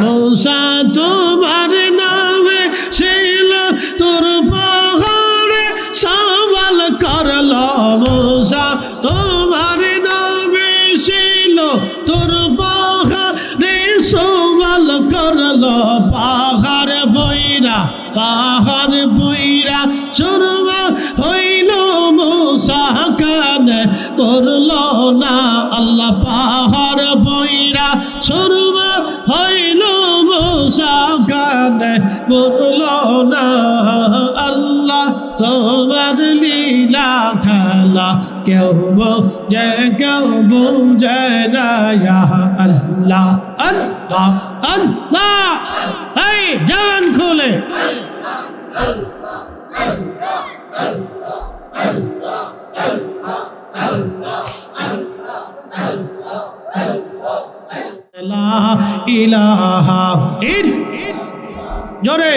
মৌসা তোমার করল না আল্লাহ তোমার লীলা খেলা। কেউ যে কেউ বুঝে না আল্লাহ আল্লাহ আল্লাহ। এই, জান খুলে। ইলাহা ইল জোরে।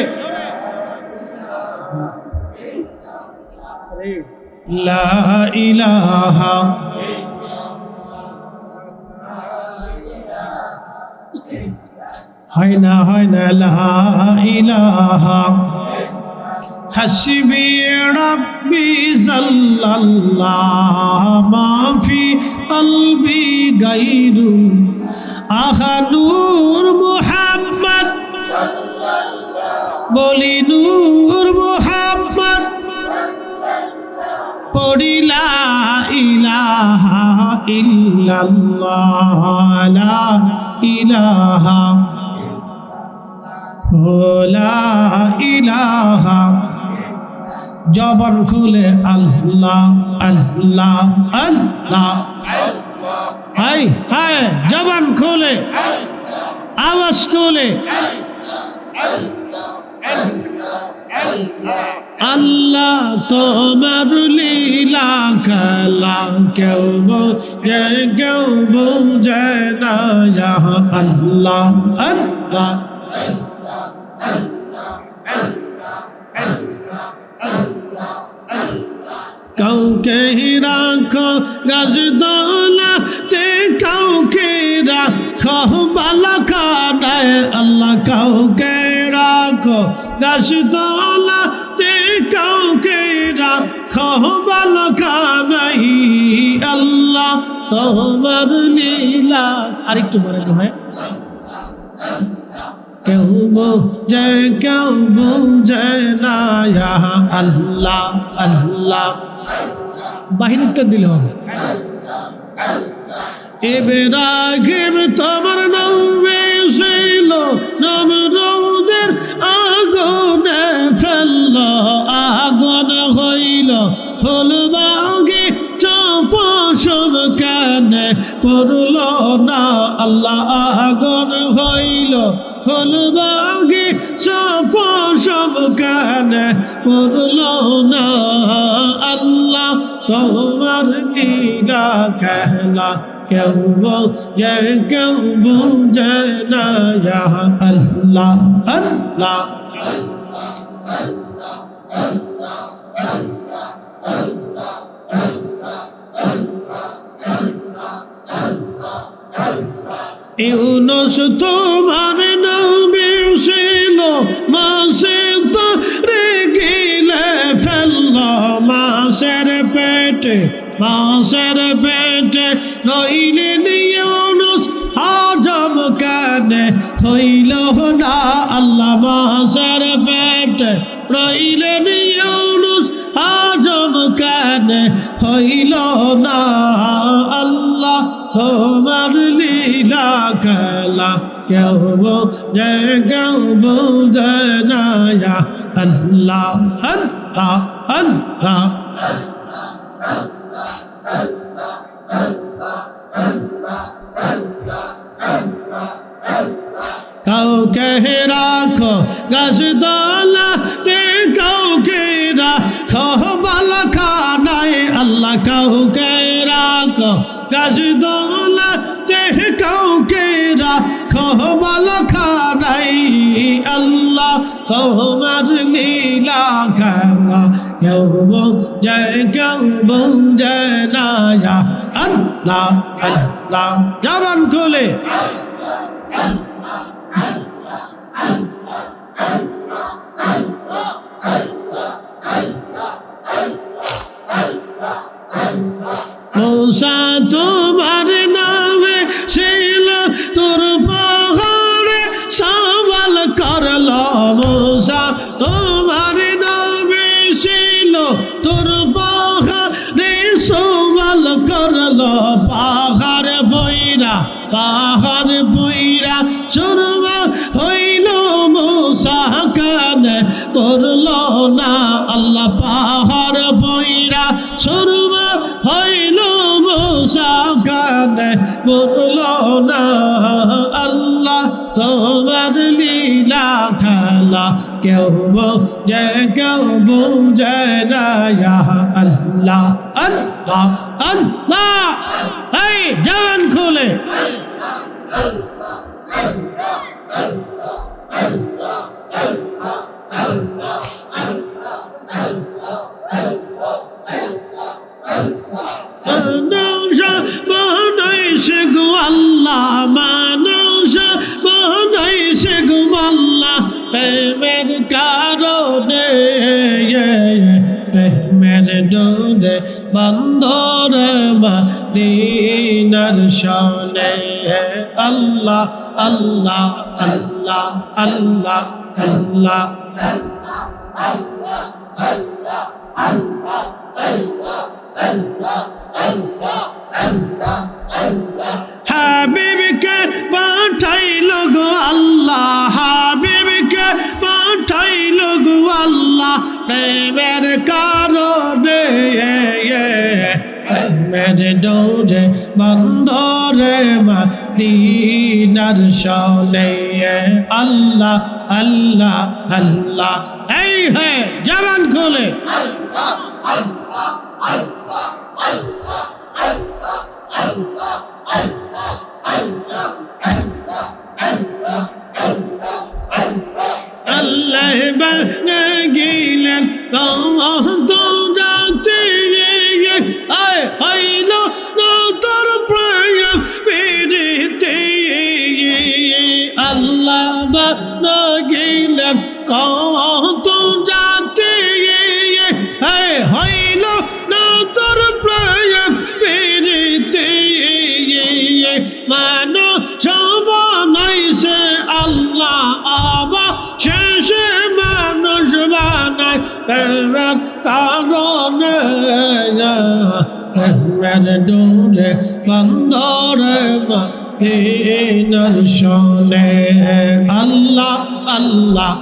হয় না হয় না, লা ইলাহা। হাসবি রব্বি জাল্লাল্লাহ মা ফি কলবি গায়রু আহা নূর মুহাম্মদ বলি নূর মুহাম্মদ। পড়িলা ইলাহা ইল্লাল্লাহ, লা ইলাহা। লা ইলাহা। জবান খুলে আল্লাহ আল্লাহ আল্লাহ। হাই হাই, জবান খুলে। আওয়াজ তোলে। আল্লাহ তোমার লীলা খেলা কেউ বোঝে কেউ বোঝে না। আল্লাহ আল্লাহ কাউকে রাখো গাছ দোলাতে কাউকে রাখো বালা খানায় আল্লাহ কাউকে রাখো। গাছ দোলাতে কাউকে রাখো বালা খানাই আল্লাহ তোমার লীলা। আরেকটু বলে তো ভাই। কেউ বোঝে কেউ বোঝে না আল্লাহ আল্লাহ। বাহিরটা দিলে হবে। এবার আগের তোমার নবে ছিল নাম রৌদের আগুনে ফেলল, আগুন হইল, ফুল বাগে চাপসন কানে পড়ল না, আল্লাহ আগুন হইল, ফুল বাগে চাপসন কানে পড়ল না, আল্লাহ তোমার লীলা খেলা, কেউ বোঝে কেউ বোঝে না, ইয়া আল্লাহ আল্লাহ। ইউনুস তোমার কানে হইল না আল্লাহ, তোমার লীলা খেলা কেউ বোঝে কেউ বোঝে না আল্লাহ আল্লাহ আল্লাহ। কাউকে রাখো গাছ দলাতে کہو کے راکو گز دولت کہو کے راکو بولو کھارائی اللہ ہمر لیلا کہا کیوں وہ جائے کیوں وہ جائے نایا اللہ اللہ جوان کھولے اللہ اللہ اللہ اللہ কৌশা তোমার নামে ছিল, তোর পাহাড়ে সাবাল করল মৌসা। তোমার নামে ছিল, তোর পাহাড়ে সাবাল করল পাহাড় বইরা পাহাড় বইরা সুরমা হইল মৌসা কানে করল না আল্লাহ কানে বলল না আল্লাহ তোমার লীলা খেলা কেউ যে কেউ বুঝে না ইয়া আল্লাহ আল্লাহ আল্লাহ এই জবান খুলে মানুষ কারণে প্রেমের ডোরে বন্দর দিনার শনে আল্লাহ আল্লাহ আল্লাহ আল্লাহ আল্লাহ হাবিবকে পাঠাইল প্রেমের কারণে, প্রেমের ডোরে বন্ধরে মাদিনার সনে আল্লাহ আল্লাহ আল্লাহ। এই হে, জবান খোলে। আল্লাহ। ডোরে বন্দরে মদিনার শোনে আল্লাহ আল্লাহ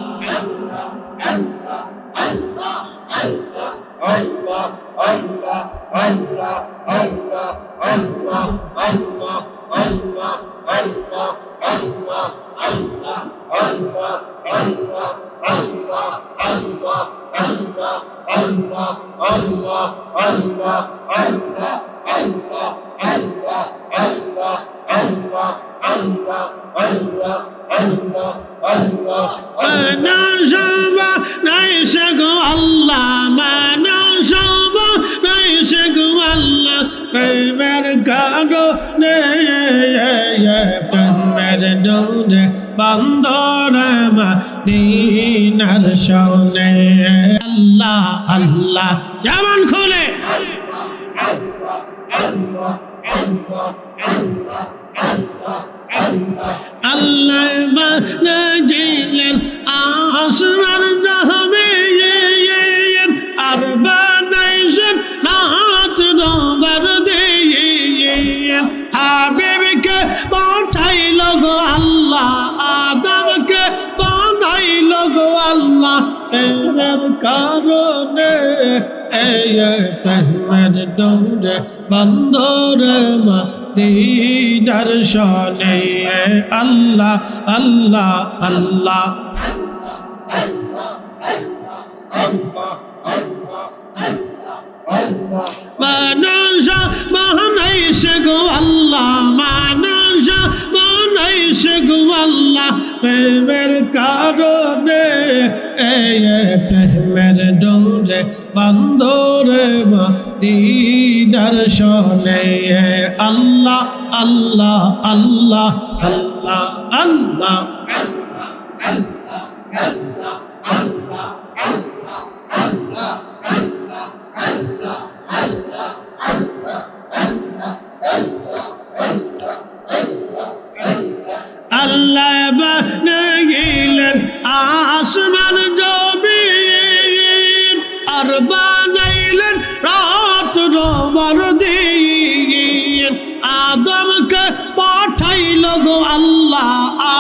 Allah, Allah, Allah, Allah, Allah, Allah, Allah, Allah, Allah, Allah, Allah, Allah. Mana shava, naisha go Allah. Mana shava, naisha go Allah. Paymer kado ne ye ye ye. Paymer do ne bandora ma dinar shone. Allah, Allah. Jaman khule. Allah, Allah, Allah, Allah, Allah. আল্লাহ বানাইলেন আসমান জহমে আর বানাইছেন রাত দবার দিয়ে হাবিবকে পাঠাইল গো আল্লাহ, আদমকে বানাইল গো আল্লাহ এর কারণে তহমদ দৌড়ে বন্দর মদিনার আল্লাহ আল্লাহ আল্লাহ আল্লাহ। মানুষ বানাইছে গো আল্লাহ মানুষ বানাইছে গো আল্লাহ। প্রেমের কারণে প্রেমের ডোরে বন্দরে দিদার শোনে আল্লাহ আল্লাহ আল্লাহ আল্লাহ আল্লাহ আল্লাহ। আর বানাইলেন রাত রবার দিন আদমকে পাঠাই লগো আল্লাহ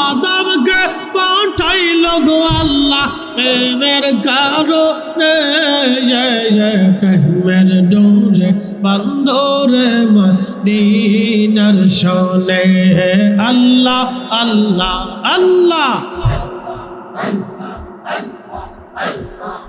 আদমকে পাঠাই লগো আল্লাহ। প্রেমের গারো প্রেমের ডোরে বন্ধরে মদিনার শোনে। হে আল্লাহ আল্লাহ আল্লাহ। Allah, Allah, Allah.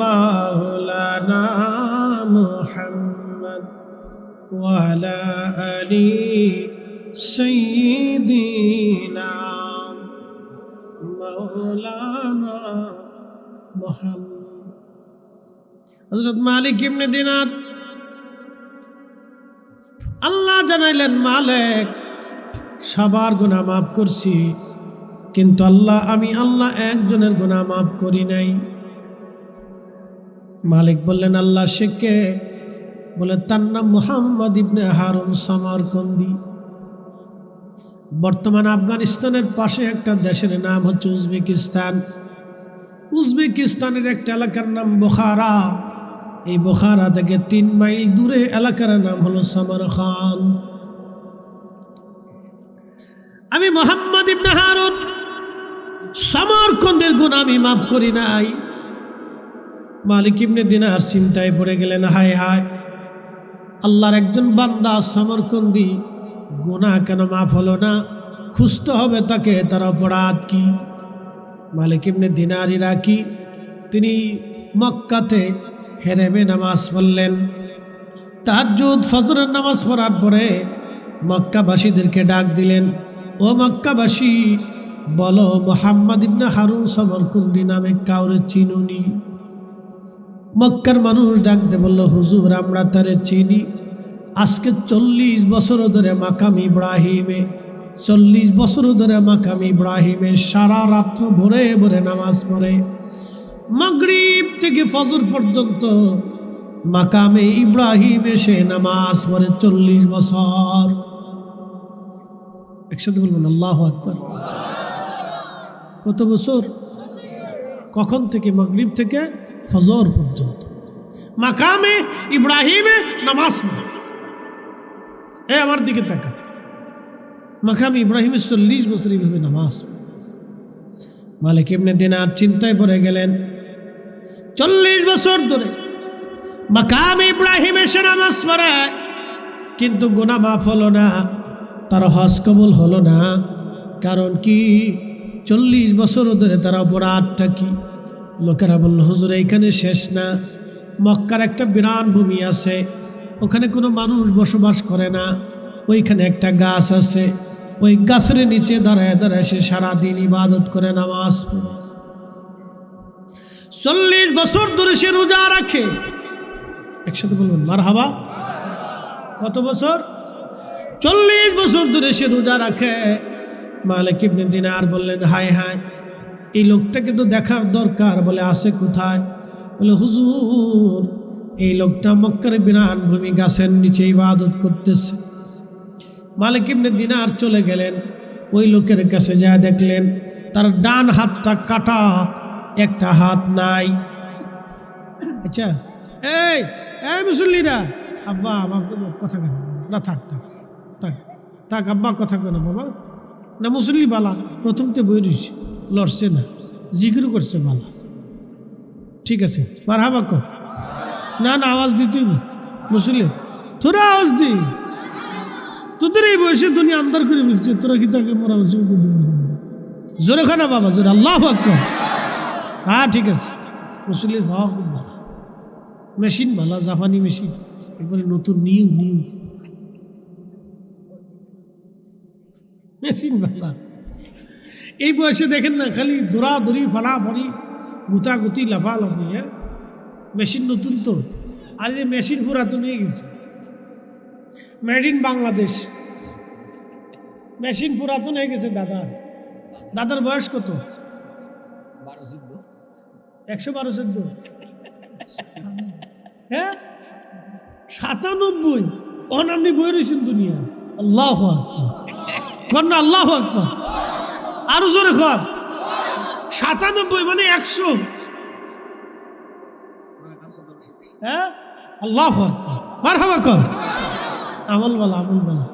মাওলানা মুহাম্মদ ওয়ালা আলি সঈদিনা মাওলানা মুহাম্মদ। হযরত মালিক ইবনে দিনার। আল্লাহ জানাইলেন, মালিক, সবার গুণা মাফ করছি, কিন্তু আল্লাহ, আমি আল্লাহ একজনের গুণা মাফ করি নাই। মালিক বললেন, আল্লাহ সে কে বলে, তার নাম মোহাম্মদ ইবনে হারুন সামারকন্দি। বর্তমান আফগানিস্তানের পাশে একটা দেশের নাম হচ্ছে উজবেকিস্তান। উজবেকিস্তানের একটা এলাকার নাম বোখারা। এই বোখারা থেকে তিন মাইল দূরে এলাকার নাম হলো সামার খান আমি মোহাম্মদ ইবনে হারুন সমরকন্দের গুণ আমি মাফ করি নাই। মালিক ইবনে দিনার চিন্তায় পড়ে গেলেন, হায় হায়। আল্লাহর একজন বান্দা সমরকন্দি গুণা কেন মাফ হলো না? খুঁজতে হবে তাকে, তার অপরাধ কি? মালিক ইবনে দিনারিরা কি? তিনি মক্কাতে হেরেমে নামাজ পড়লেন। তাহাজুদ ফজরের নামাজ পড়ার পরে মক্কাবাসীদেরকে ডাক দিলেন, ও মক্কাবাসী, বলো মোহাম্মদ ইবনে হারুন সমরকুন্দি নামে কাউরে চিনুনি? মক্কার মানুষ ডাকতে বলল, হুজুর, আমরা তারে চিনি। আজকে চল্লিশ বছর ধরে মাকাম ইব্রাহিমে, চল্লিশ বছর ধরে মাকাম ইব্রাহিমে সারা রাত্র ভরে ভরে নামাজ পড়ে। মাগরিব থেকে ফজর পর্যন্ত মাকামে ইব্রাহিম এসে নামাজ পড়ে চল্লিশ বছর। একসাথে বলবেন, আল্লাহ আকবর। কত বছর? কখন থেকে? মাগরিব থেকে? ফজর পর্যন্ত। মাকামে ইব্রাহিমে নামাজ। এ, আমার দিকে তাকা মাকামে ইব্রাহিমে চল্লিশ বছর এইভাবে নামাজ। মালিক ইবনে দিনার চিন্তায় পড়ে গেলেন, চল্লিশ বছর ধরে মাকাম ইব্রাহিম এসে নামাজ পড়ে, কিন্তু গুনা মাফ হলো না, তার হজ কবুল হলো না। কারণ কি? চল্লিশ বছর ধরে তার অপরাধটা কি? লোকেরা বলল, হুজুর, এইখানে শেষ না। মক্কার একটা বিরাট ভূমি আছে। ওখানে কোনো মানুষ বসবাস করে না। ওইখানে একটা গাছ আছে। ওই গাছের নিচে দাঁড়ায় দাঁড়ায় সে সারাদিন ইবাদত করে নামাজ চল্লিশ বছর ধরে সে রোজা রাখে। একসাথে বলবেন মার হাবা কত বছর? চল্লিশ বছর ধরে সে রোজা রাখে। মালিক ইবনে দিনার বললেন, হায় হায়। এই লোকটাকে তো দেখার দরকার, বলে, আসে কোথায়? বলে, হুজুর, এই লোকটা মক্কার বিরাট ভূমি গাছের নিচে ইবাদত করতেছে। মালিক ইবনে দিনার চলে গেলেন, ওই লোকের কাছে যা দেখলেন তার ডান হাতটা কাটা, একটা হাত নাই। আচ্ছা এই এই মুসল্লিরা, আব্বা তো কথা কেন? না, থাক থাক থাক আব্বা, কথা কেন বাবা না, মুসল্লি বালা, প্রথম তো বই রইছে লড়ছে না। জিকিরও করছে বালা ঠিক আছে মার হাবা কো। না না, আওয়াজ দি তুই। মুসল্লি তোরা আওয়াজ দি। তোদের এই বয়সে দুনিয়া আন্দার করে ফেলছে তোরা কি তাকে মরা জোরে খানা বাবা, জোরে। আল্লাহ আকবর। হ্যাঁ ঠিক আছে। মুসলিম হওয়া খুব ভালো মেশিন ভালো জাপানি মেশিন। এবারে নতুন, নিউ নিউ। মেশিন ভালো এই বয়সে দেখেন না খালি দৌড়াদৌড়ি ফাড়াফাড়ি গুতাগুতি লাফালাফি হ্যাঁ? মেশিন নতুন তো। আর যে মেশিন পুরাতন হয়ে গেছে। Made in Bangladesh. মেশিন পুরাতন হয়ে গেছে দাদার দাদার বয়স কত? একশো বারো চোদ্দ। হ্যাঁ? সাতানব্বই। অন আপনি বই রয়েছেন দুনিয়া আল্লাহ আল্লাহ আকবর। আরও জোরে কর সাতানব্বই মানে একশো। হ্যাঁ? আল্লাহ কর আমল বলা আমল বলা।